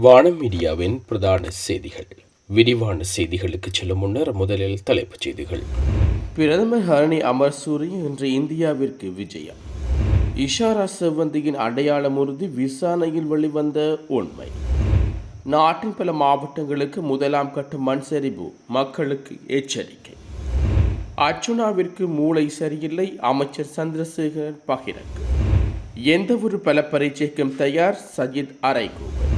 வானம் மீடியாவின் பிரதான செய்திகள். விரிவான செய்திகளுக்கு செல்லும் முன்னர் முதலில் தலைப்புச் செய்திகள். பிரதமர் ஹரணி அமர்சூரி இன்று இந்தியாவிற்கு விஜயம். இஷாரா செவ்வந்தியின் அடையாளம் உறுதி விசாரணையில் வெளிவந்த உண்மை. நாட்டின் பல மாவட்டங்களுக்கு முதலாம் கட்ட மண் சரிவு மக்களுக்கு எச்சரிக்கை. அர்ச்சுனாவிற்கு மூளை சரியில்லை அமைச்சர் சந்திரசேகரன் பகிரங்கு. எந்த ஒரு பல பரீட்சைக்கும் தயார் சஜித் அரைகூவல்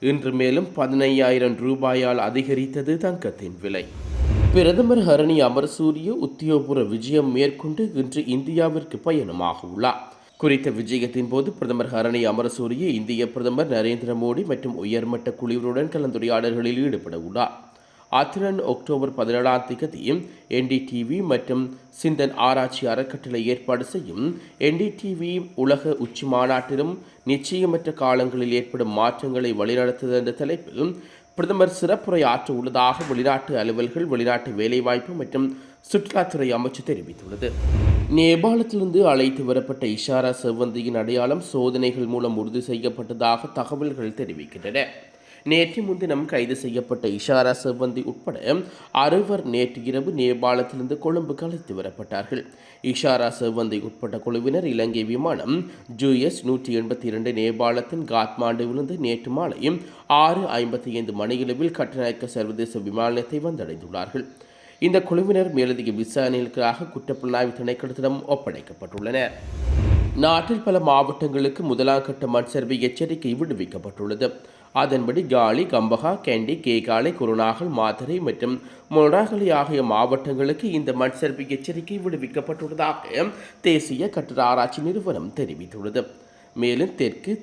இன்று மேலும் பதினையாயிரம் ரூபாயால் அதிகரித்தது தங்கத்தின் விலை. பிரதமர் ஹரணி அமர்சூரிய உத்தியோகபூர்வ விஜயம் மேற்கொண்டு இன்று இந்தியாவிற்கு பயணமாக உள்ளார். குறித்த விஜயத்தின் போது பிரதமர் ஹரணி அமரசூரிய இந்திய பிரதமர் நரேந்திர மோடி மற்றும் உயர்மட்ட குழுவினருடன் கலந்துரையாடல்களில் ஈடுபட உள்ளார். அத்துடன் அக்டோபர் பதினேழாம் தேதி என்டிடிவி மற்றும் சிந்தன் ஆராய்ச்சி அறக்கட்டளை ஏற்பாடு செய்யும் என்டிடிவி உலக உச்சி மாநாட்டிலும் நிச்சயமற்ற காலங்களில் ஏற்படும் மாற்றங்களை வழிநடத்துதல் என்ற தலைப்பில் பிரதமர் சிறப்புரை ஆற்ற உள்ளதாக வெளிநாட்டு அலுவல்கள் வெளிநாட்டு வேலைவாய்ப்பு மற்றும் சுற்றுலாத்துறை அமைச்சு தெரிவித்துள்ளது. நேபாளத்திலிருந்து அழைத்து வரப்பட்ட இஷாரா செவ்வந்தியின் அடையாளம் சோதனைகள் மூலம் உறுதி செய்யப்பட்டதாக தகவல்கள் தெரிவிக்கின்றன. நேற்று முன்தினம் கைது செய்யப்பட்ட இஷாரா செவ்வந்தி உட்பட அறுவர் நேற்று இரவு நேபாளத்திலிருந்து கொழும்புக்கு அழைத்து வரப்பட்டார்கள். இஷாரா செவ்வந்தி உட்பட்ட குழுவினர் இலங்கை விமானம் ஜூஎஸ் நூற்றி எண்பத்தி இரண்டு நேபாளத்தின் காத்மாண்டுவிலிருந்து நேற்று மாலை ஆறு ஐம்பத்தி ஐந்து மணியளவில் கட்டநாயக்க சர்வதேச விமான நிலையத்தை வந்தடைந்துள்ளார்கள். இந்த குழுவினர் மேலதிக விசாரணைகளுக்காக குற்றப்புலனாய்வு திணைக்களத்திடம் ஒப்படைக்கப்பட்டுள்ளனர். நாட்டில் பல மாவட்டங்களுக்கு முதலாம் கட்ட மண் சரிவு எச்சரிக்கை விடுவிக்கப்பட்டுள்ளது. அதன்படி காலி கம்பகா கேண்டி கேகாலை குருநாகல் மாத்தரை மற்றும் மொனாகலி ஆகிய மாவட்டங்களுக்கு இந்த மண் சரிவு எச்சரிக்கை விடுவிக்கப்பட்டுள்ளதாக தேசிய கட்டட ஆராய்ச்சி நிறுவனம் தெரிவித்துள்ளது. மேலும் தெற்கு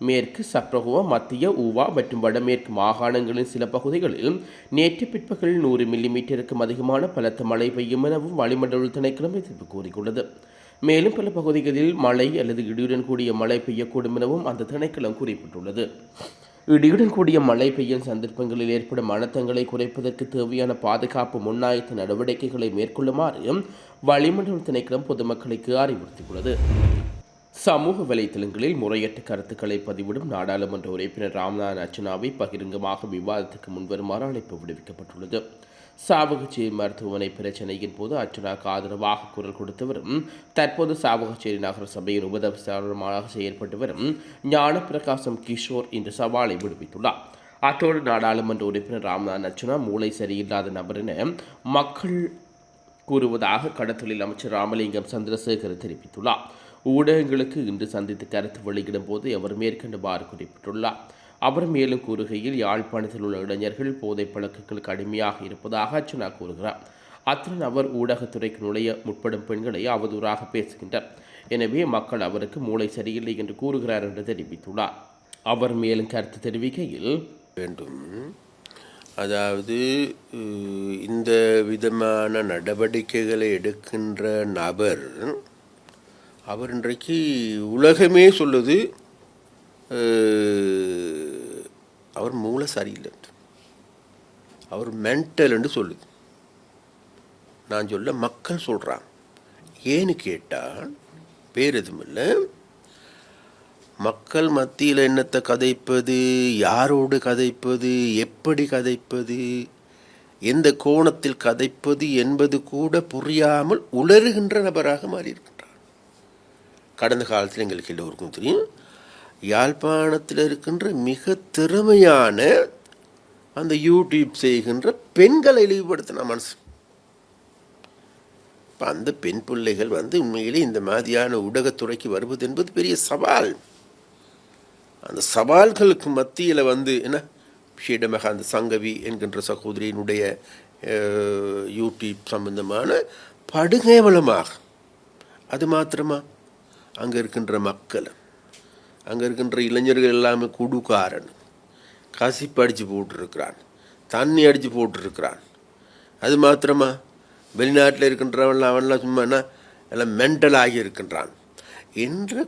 மேற்கு சப்ரகுவா மத்திய ஊவா மற்றும் வடமேற்கு மாகாணங்களின் சில பகுதிகளில் நேற்று பிற்பகலில் நூறு மில்லிமீட்டருக்கும் அதிகமான பலத்த மழை பெய்யும் எனவும் வளிமண்டல திணைக்களம் எதிர்ப்பு கூறியுள்ளது. மேலும் பல பகுதிகளில் மழை அல்லது இடியுடன் கூடிய மழை பெய்யக்கூடும் எனவும் அந்த திணைக்களம் குறிப்பிட்டுள்ளது. இடியுடன் கூடிய மழை பெய்யும் சந்தர்ப்பங்களில் ஏற்படும் அனர்த்தங்களை குறைப்பதற்கு தேவையான பாதுகாப்பு முன்னாயத்த நடவடிக்கைகளை மேற்கொள்ளுமாறு வளிமண்டல திணைக்களம் பொதுமக்களுக்கு அறிவுறுத்தியுள்ளது. சமூக வலைத்தளங்களில் முறையற்ற கருத்துக்களை பதிவிடும் நாடாளுமன்ற உறுப்பினர் ராம்நாத் அர்ச்சனாவை பகிரங்கமாக விவாதத்துக்கு முன்வருமாறு அழைப்பு விடுவிக்கப்பட்டுள்ளது. சாவகச்சேரி மருத்துவமனை பிரச்சனையின் போது அர்ச்சனாக்கு ஆதரவாக குரல் கொடுத்தவரும் தற்போது சாவகச்சேரி நகர சபையின் உபதவிசாளருமாக செயல்பட்டு வரும் ஞான பிரகாசம் கிஷோர் இன்று சவாலை விடுவித்துள்ளார். அத்தோடு நாடாளுமன்ற உறுப்பினர் ராம்நாத் அர்ச்சனா மூளை சரியில்லாத நபர் என மக்கள் கூறுவதாக கடத்தொழில் அமைச்சர் ராமலிங்கம் சந்திரசேகர் தெரிவித்துள்ளார். ஊடகங்களுக்கு இன்று சந்தித்து கருத்து வெளியிடும் போது அவர் மேற்கண்டவாறு குறிப்பிட்டுள்ளார். அவர் மேலும் கூறுகையில் யாழ்ப்பாணத்தில் உள்ள இளைஞர்கள் போதைப் பழக்கங்களுக்கு அடிமையாக இருப்பதாக அர்ச்சனா கூறுகிறார். அத்துடன் அவர் ஊடகத்துறைக்கு நுழைய முற்படும் பெண்களை அவதூறாக பேசுகின்றார். எனவே மக்கள் அவருக்கு மூளை சரியில்லை என்று கூறுகிறார் என்று தெரிவித்துள்ளார். அவர் மேலும் கருத்து தெரிவிக்கையில் வேண்டும். அதாவது இந்த விதமான நடவடிக்கைகளை எடுக்கின்ற நபர் அவர் இன்றைக்கு உலகமே சொல்லுது மூளை சரியில்லை. அவர் மென்டல் சொல்லுது. நான் சொல்ல மக்கள் சொல்கிறான் ஏன்னு கேட்டால் பேர் எதுவும் இல்லை. மக்கள் மத்தியில் என்னத்தை கதைப்பது யாரோடு கதைப்பது எப்படி கதைப்பது எந்த கோணத்தில் கதைப்பது என்பது கூட புரியாமல் உளறுகின்ற நபராக மாறியிருக்கின்றார். கடந்த காலத்தில் எங்களுக்கு எல்லோருக்கும் தெரியும் யாழ்ப்பாணத்தில் இருக்கின்ற மிக திறமையான அந்த யூடியூப் செய்கின்ற பெண்களை இழிவுபடுத்தின மனசு. இப்போ அந்த பெண் பிள்ளைகள் வந்து உண்மையிலே இந்த மாதிரியான ஊடகத்துறைக்கு வருவது என்பது பெரிய சவால். அந்த சவால்களுக்கு மத்தியில் வந்து என்ன? ஷீடமக அந்த சங்கவி என்கின்ற சகோதரியினுடைய யூடியூப் சம்பந்தமான படுகேவலமாக. அது மாத்திரமா? அங்கே இருக்கின்ற மக்கள். அங்கே இருக்கின்ற இளைஞர்கள் எல்லாமே குடுக்காரன் கசிப்பு அடித்து போட்டிருக்கிறான். தண்ணி அடித்து போட்டிருக்கிறான். அது மாத்திரமா? வெளிநாட்டில் இருக்கின்றவன் அவன்லாம் சும்மா எல்லாம் மென்டல் ஆகி இருக்கின்றான். என்ற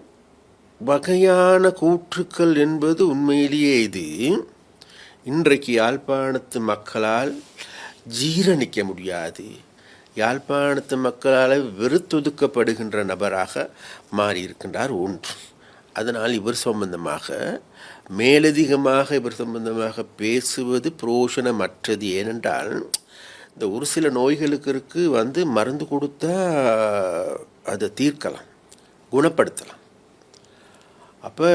வகையான கூற்றுக்கள் என்பது உண்மையிலேயே இது. இன்றைக்கு யாழ்ப்பாணத்து மக்களால் ஜீரணிக்க முடியாது. யாழ்ப்பாணத்து மக்களால் வெறுத்தொதுக்கப்படுகின்ற நபராக மாறியிருக்கின்றார் ஒன்று. அதனால் இவர் சம்பந்தமாக மேலதிகமாக இவர் சம்பந்தமாக பேசுவது புரோஷனமற்றது. ஏனென்றால் இந்த ஒரு சில நோய்களுக்கு இருக்கு வந்து மருந்து கொடுத்தா அதை தீர்க்கலாம் குணப்படுத்தலாம். அப்போ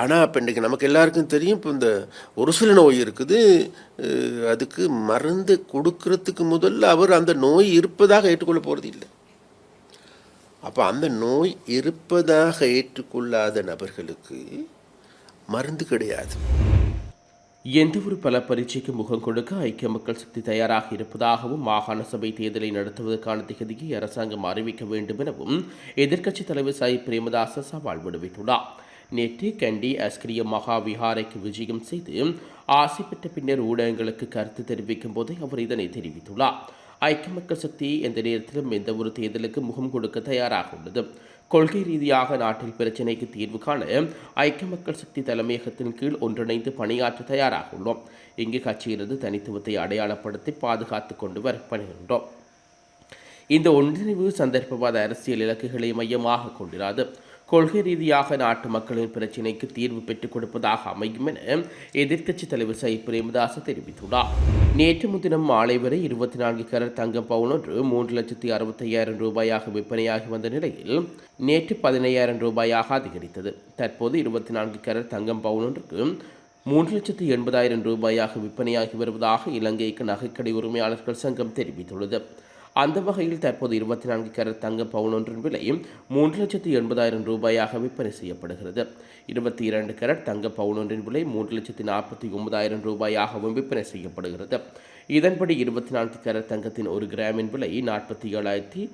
ஆனால் இப்போ இன்றைக்கி நமக்கு எல்லாருக்கும் தெரியும் இப்போ இந்த ஒரு சில நோய் இருக்குது அதுக்கு மருந்து கொடுக்கறதுக்கு முதல்ல அவர் அந்த நோய் இருப்பதாக ஏற்றுக்கொள்ள போகிறது இல்லை அப்போ அந்த நோய் இருப்பதாக ஏற்றுக்கொள்ளாத நபர்களுக்கு மருந்து கிடையாது. எந்தவொரு பல பரீட்சைக்கு முகம் கொடுக்க ஐக்கிய மக்கள் சக்தி தயாராக இருப்பதாகவும் மாகாண சபை தேர்தலை நடத்துவதற்கான திகதியை அரசாங்கம் அறிவிக்க வேண்டும் எனவும் எதிர்க்கட்சித் தலைவர் சாய் பிரேமதாச சவால் விடுவித்துள்ளார். நேற்று கண்டி அஸ்கிரிய மகா விஹாரைக்கு விஜயம் செய்து ஆசை பெற்ற பின்னர் ஊடகங்களுக்கு கருத்து தெரிவிக்கும் போதே அவர் இதனை தெரிவித்துள்ளார். ஐக்கிய மக்கள் சக்தி எந்த நேரத்திலும் எந்த ஒரு தேர்தலுக்கு முகம் கொடுக்க தயாராக உள்ளது. கொள்கை ரீதியாக நாட்டில் பிரச்சினைக்கு தீர்வு காண ஐக்கிய மக்கள் சக்தி தலைமையகத்தின் கீழ் ஒன்றிணைந்து பணியாற்ற தயாராக உள்ளோம். இங்கு கட்சியிலிருந்து தனித்துவத்தை அடையாளப்படுத்தி பாதுகாத்து கொண்டு வரப்படுகின்றோம் இந்த ஒன்றிணைவு சந்தர்ப்பவாத அரசியல் இலக்குகளை மையமாக கொண்டிராது. கொள்கை ரீதியாக நாட்டு மக்களின் பிரச்சினைக்கு தீர்வு பெற்றுக் கொடுப்பதாக அமையும் என எதிர்க்கட்சித் தலைவர் சை. பிரேமதாச தெரிவித்துள்ளார். நேற்று முன்தினம் மாலை வரை இருபத்தி நான்கு கரர் தங்கம் பவுன் ஒன்று மூன்று லட்சத்தி அறுபத்தையாயிரம் ரூபாயாக விற்பனையாகி வந்த நிலையில் நேற்று பதினையாயிரம் ரூபாயாக அதிகரித்தது. தற்போது இருபத்தி நான்கு கரர் தங்கம் பவுன் ஒன்றுக்கு மூன்று லட்சத்து எண்பதாயிரம் ரூபாயாக விற்பனையாகி வருவதாக இலங்கைக்கு நகைக்கடை உரிமையாளர்கள் சங்கம் தெரிவித்துள்ளது. அந்த வகையில் தற்போது இருபத்தி நான்கு கேரட் தங்க பவுன் ஒன்றின் விலை மூன்று லட்சத்து எண்பதாயிரம் ரூபாயாக விற்பனை செய்யப்படுகிறது. இருபத்தி இரண்டு கேரட் தங்க பவுன் ஒன்றின் விலை மூன்று லட்சத்தி நாற்பத்தி ஒன்பதாயிரம் ரூபாயாகவும் விற்பனை செய்யப்படுகிறது. இதன்படி இருபத்தி நான்கு கேரட் தங்கத்தின் ஒரு கிராமின் விலை நாற்பத்தி ஏழாயிரத்தி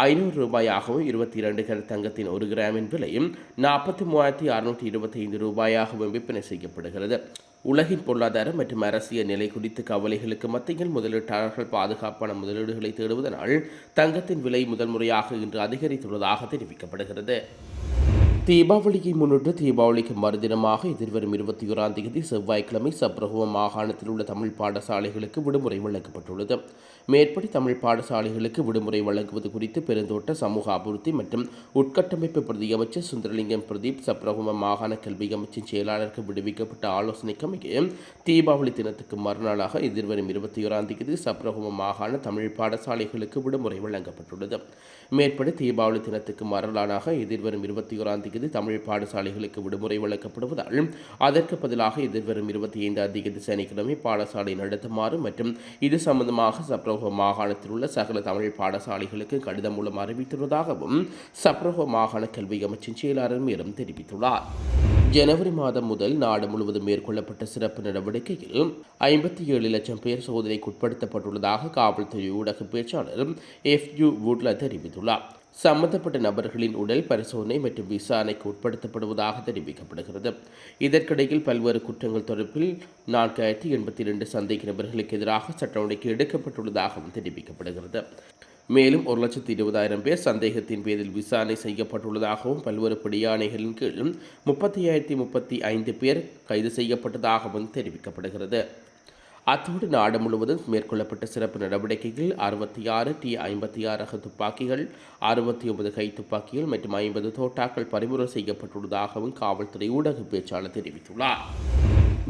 ஐநூறு ரூபாயாகவும் இருபத்தி இரண்டு கரட் தங்கத்தின் ஒரு கிராமின் விலையும் நாற்பத்தி மூவாயிரத்தி அறுநூற்றி இருபத்தி ஐந்து ரூபாயாகவும் விற்பனை செய்யப்படுகிறது. உலகின் பொருளாதார மற்றும் அரசியல் நிலை குறித்த கவலைகளுக்கு மத்தியில் முதலீட்டாளர்கள் பாதுகாப்பான முதலீடுகளை தேடுவதனால் தங்கத்தின் விலை முதல் முறையாக இன்று அதிகரித்துள்ளதாக தெரிவிக்கப்படுகிறது. தீபாவளியை முன்னிட்டு தீபாவளிக்கு மறுதினமாக எதிர்வரும் இருபத்தி ஓராம் தேதி செவ்வாய்க்கிழமை சப்ரகுவ மாகாணத்தில் உள்ள தமிழ் பாடசாலைகளுக்கு விடுமுறை வழங்கப்பட்டுள்ளது. மேற்படி தமிழ் பாடசாலைகளுக்கு விடுமுறை வழங்குவது குறித்து பெருந்தோட்ட சமூக அபிவிருத்தி மற்றும் உட்கட்டமைப்பு பிரதி அமைச்சர் சுந்தரலிங்கம் பிரதீப் சப்ரகுவ மாகாண கல்வி அமைச்சின் செயலாளருக்கு விடுவிக்கப்பட்ட ஆலோசனைக்கமைய தீபாவளி தினத்துக்கு மறுநாளாக எதிர்வரும் இருபத்தி ஓராம் தேதி சப்ரகுவ மாகாண தமிழ் பாடசாலைகளுக்கு விடுமுறை வழங்கப்பட்டுள்ளது. மேற்படி தீபாவளி தினத்துக்கு மரலானாக எதிர்வரும் இருபத்தி ஓராம் தேதி தமிழ் பாடசாலைகளுக்கு விடுமுறை வழங்கப்படுவதால் அதற்கு பதிலாக எதிர்வரும் இருபத்தி ஐந்தாம் தேதி சனிக்கிழமை பாடசாலை நடத்துமாறு மற்றும் இது சம்பந்தமாக சப்ரகோ மாகாணத்தில் உள்ள சகல தமிழ் பாடசாலைகளுக்கு கடிதம் மூலம் அறிவித்துள்ளதாகவும் சப்ரகோ மாகாண கல்வி அமைச்சின் செயலாளர் மேலும் தெரிவித்துள்ளார். ஜனவரி மாதம் முதல் நாடு முழுவதும் மேற்கொள்ளப்பட்ட சிறப்பு நடவடிக்கையில் ஐம்பத்தி ஏழு லட்சம் பேர் சோதனைக்கு உட்படுத்தப்பட்டுள்ளதாக காவல்துறை ஊடக பேச்சாளர் எஃப் யூ வுட்ல தெரிவித்துள்ளார். சம்பந்தப்பட்ட நபர்களின் உடல் பரிசோதனை மற்றும் விசாரணைக்கு உட்படுத்தப்படுவதாக தெரிவிக்கப்படுகிறது. இதற்கிடையில் பல்வேறு குற்றங்கள் தொடர்பில் நான்காயிரத்தி எண்பத்தி இரண்டு சந்தேக நபர்களுக்கு எதிராக சட்ட நடவடிக்கை எடுக்கப்பட்டுள்ளதாகவும் தெரிவிக்கப்படுகிறது. மேலும் ஒரு லட்சத்தி இருபதாயிரம் பேர் சந்தேகத்தின் பேரில் விசாரணை செய்யப்பட்டுள்ளதாகவும் பல்வேறு பிடியாணைகளின் கீழும் முப்பத்தி ஐயாயிரத்தி முப்பத்தி ஐந்து பேர் கைது செய்யப்பட்டதாகவும் தெரிவிக்கப்படுகிறது. அத்தோடு நாடு முழுவதும் மேற்கொள்ளப்பட்ட சிறப்பு நடவடிக்கைகளில் அறுபத்தி ஆறு டி ஐம்பத்தி ஆறு ரக துப்பாக்கிகள் அறுபத்தி ஒன்பது கை துப்பாக்கிகள் மற்றும் ஐம்பது தோட்டாக்கள் பறிமுதல் செய்யப்பட்டுள்ளதாகவும் காவல்துறை ஊடக பேச்சாளர் தெரிவித்துள்ளார்.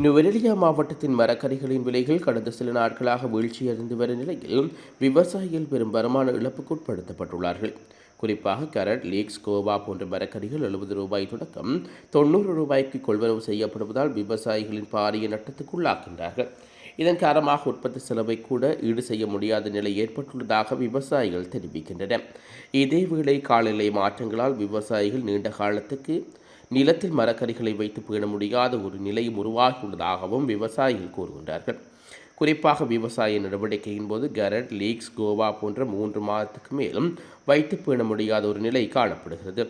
நுவரெலியா மாவட்டத்தின் மரக்கறிகளின் விலைகள் கடந்த சில நாட்களாக வீழ்ச்சியடைந்து வரும் நிலையில் விவசாயிகள் பெரும் வருமான இழப்புக்கு உட்படுத்தப்பட்டுள்ளார்கள் குறிப்பாக கரட் லீக்ஸ் கோவா போன்ற மரக்கறிகள் எழுபது ரூபாய் தொடக்கம் தொண்ணூறு ரூபாய்க்கு கொள்வனவு செய்யப்படுவதால் விவசாயிகளின் பாரிய நட்டத்துக்குள்ளாக்கின்றார்கள். இதன் காரணமாக உற்பத்தி செலவை கூட ஈடு செய்ய முடியாத நிலை ஏற்பட்டுள்ளதாக விவசாயிகள் தெரிவிக்கின்றனர். இதேவேளை காலநிலை மாற்றங்களால் விவசாயிகள் நீண்ட காலத்துக்கு நிலத்தில் மரக்கறிகளை வைத்து பேண முடியாத ஒரு நிலையும் உருவாகியுள்ளதாகவும் விவசாயிகள் கூறுகின்றார்கள். குறிப்பாக விவசாய நடவடிக்கையின் போது கரட் லீக்ஸ் கோவா போன்ற மூன்று மாதத்துக்கு மேலும் வைத்து பேண முடியாத ஒரு நிலை காணப்படுகிறது.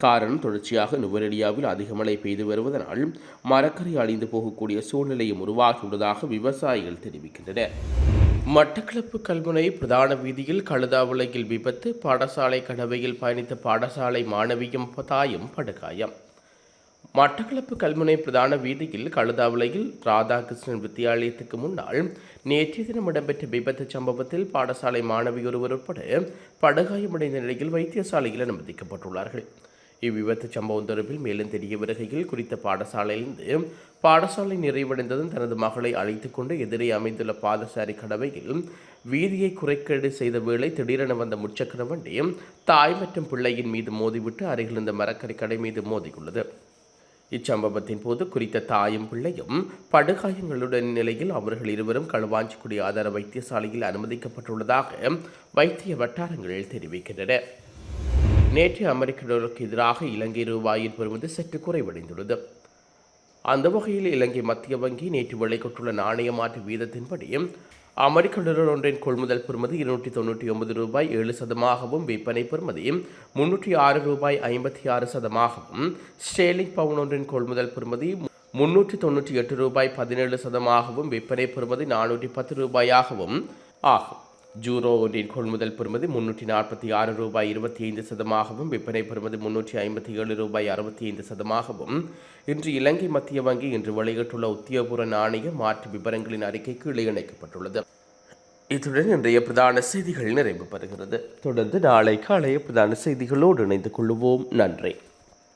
காரணம் தொடர்ச்சியாக நுவரெலியாவில் அதிக மழை பெய்து வருவதனால் மரக்கறி அழிந்து போகக்கூடிய சூழ்நிலையும் உருவாகியுள்ளதாக விவசாயிகள் தெரிவிக்கின்றனர். மட்டக்களப்பு கல்முனை பிரதான வீதியில் கழுதாவுலகில் விபத்து பாடசாலை கடவையில் பயணித்த பாடசாலை மாணவியும் தாயும் படுகாயம். மட்டக்களப்பு கல்முனை பிரதான வீதியில் கழுதாவிலையில் ராதாகிருஷ்ணன் வித்தியாலயத்துக்கு முன்னால் நேற்றைய தினம் இடம்பெற்ற விபத்து சம்பவத்தில் பாடசாலை மாணவி ஒருவர் உட்பட படுகாயமடைந்த நிலையில் வைத்தியசாலையில் அனுமதிக்கப்பட்டுள்ளார்கள். இவ்விபத்து சம்பவம் தொடர்பில் மேலும் தெரிய வருகையில் குறித்த பாடசாலையிலிருந்து பாடசாலை நிறைவடைந்ததும் தனது மகளை அழைத்துக் கொண்டு எதிரே அமைந்துள்ள பாதசாரி கடவையில் வீதியை குறைக்கேடு செய்த வேளை திடீரென வந்த முச்சக்கர வண்டி தாய் மற்றும் பிள்ளையின் மீது மோதிவிட்டு அருகில் இருந்த மரக்கறி கடை மீது மோதியுள்ளது. இச்சம்பவத்தின் போது குறித்த தாயும் பிள்ளையும் படுகாயங்களுடன் நிலையில் அவர்கள் இருவரும் களுவாஞ்சிக்குடி ஆதார வைத்தியசாலையில் அனுமதிக்கப்பட்டுள்ளதாக வைத்திய வட்டாரங்கள் தெரிவிக்கின்றன. நேற்று அமெரிக்க டாலருக்கு எதிராக இலங்கை ரூபாயின் பெறுவது சற்று குறைவடைந்துள்ளது. அந்த வகையில் இலங்கை மத்திய வங்கி நேற்று வெளியிட்டுள்ள நாணய மாற்று வீதத்தின்படி அமெரிக்க டாலர் ஒன்றின் கொள்முதல் பெறுமதி இருநூற்றி தொண்ணூற்றி ஒன்பது ரூபாய் ஏழு சதமாகவும் விற்பனை பெறுமதி முன்னூற்றி ஆறு ரூபாய் ஐம்பத்தி ஆறு சதமாகவும் ஸ்டேலிங் பவுன் ஒன்றின் கொள்முதல் பெறுமதி முன்னூற்றி தொண்ணூற்றி எட்டு ரூபாய் பதினேழு சதமாகவும் விற்பனை பெறுமதி நானூற்றி பத்து ரூபாயாகவும் ஆகும். ஜூரோ ஒன்றின் கொள்முதல் பெறுமதி முன்னூற்றி நாற்பத்தி ஆறு ரூபாய் இருபத்தி ஐந்து சதமாகவும் விற்பனை பெறுமதி முன்னூற்றி ஐம்பத்தி ஏழு ரூபாய் அறுபத்தி ஐந்து சதமாகவும். இன்று இலங்கை மத்திய வங்கி இன்று வெளியிட்டுள்ள உத்தியோகபூர்வ நாணய மாற்று விவரங்களின் அறிக்கைக்கு இணைக்கப்பட்டுள்ளது. இத்துடன் இன்றைய பிரதான செய்திகள் நிறைவு பெறுகிறது தொடர்ந்து நாளை காலைய பிரதான செய்திகளோடு இணைந்து கொள்வோம். நன்றி.